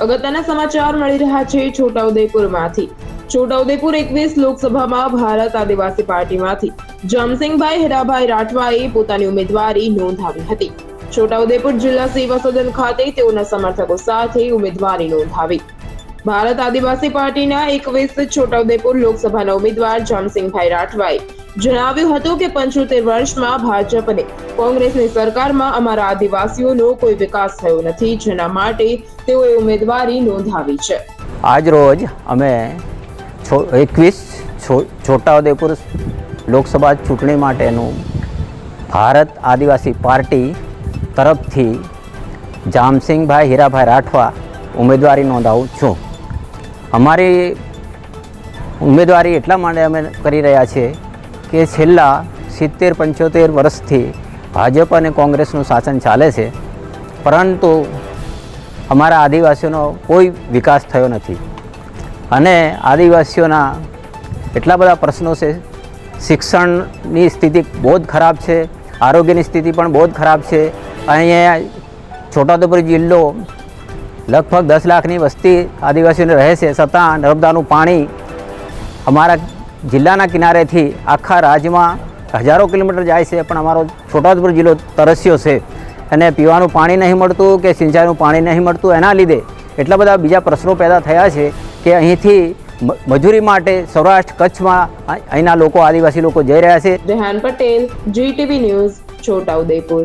અગત્યના સમાચાર મળી રહ્યા છે છોટાઉદેપુરમાંથી. છોટાઉદેપુર એકવીસ લોકસભામાં ભારત આદિવાસી પાર્ટીમાંથી. જમસિંહભાઈ હીરાભાઈ રાઠવાએ પોતાની ઉમેદવારી નોંધાવી હતી. છોટાઉદેપુર જિલ્લા સેવા સદન ખાતે તેઓના સમર્થકો સાથે ઉમેદવારી નોંધાવી. ભારત આદિવાસી પાર્ટીના એકવીસ છોટાઉદેપુર લોકસભાના ઉમેદવાર જામસિંહભાઈ રાઠવાએ જણાવ્યું હતું કે પંચોતેર વર્ષમાં ભાજપ અને કોંગ્રેસની સરકારમાં અમારા આદિવાસીઓનો કોઈ વિકાસ થયો નથી, જેના માટે તેઓએ ઉમેદવારી નોંધાવી છે. આજ રોજ અમે એકવીસ છોટાઉદેપુર લોકસભા ચૂંટણી માટેનું ભારત આદિવાસી પાર્ટી તરફથી જામસિંગભાઈ હીરાભાઈ રાઠવા ઉમેદવારી નોંધાવું છું. અમારી ઉમેદવારી એટલા માટે અમે કરી રહ્યા છીએ કે છેલ્લા સિત્તેર, પંચોતેર વર્ષથી ભાજપ અને કોંગ્રેસનું શાસન ચાલે છે, પરંતુ અમારા આદિવાસીઓનો કોઈ વિકાસ થયો નથી. અને આદિવાસીઓના એટલા બધા પ્રશ્નો છે, શિક્ષણની સ્થિતિ બહુ જ ખરાબ છે, આરોગ્યની સ્થિતિ પણ બહુ જ ખરાબ છે. અહીંયા છોટાઉદેપુર જિલ્લો લગભગ દસ લાખની વસ્તી આદિવાસીઓને રહે છે. છતાં નર્મદાનું પાણી અમારા જિલ્લાના કિનારેથી આખા રાજ્યમાં હજારો કિલોમીટર જાય છે, પણ અમારો છોટાઉદેપુર જિલ્લો તરસ્યો છે. અને પીવાનું પાણી નહીં મળતું કે સિંચાઈનું પાણી નહીં મળતું, એના લીધે એટલા બધા બીજા પ્રશ્નો પેદા થયા છે કે અહીંથી મજૂરી માટે સૌરાષ્ટ્ર કચ્છમાં અહીંના લોકો, આદિવાસી લોકો જઈ રહ્યા છે. પટેલ ન્યૂઝ, છોટાઉદેપુર.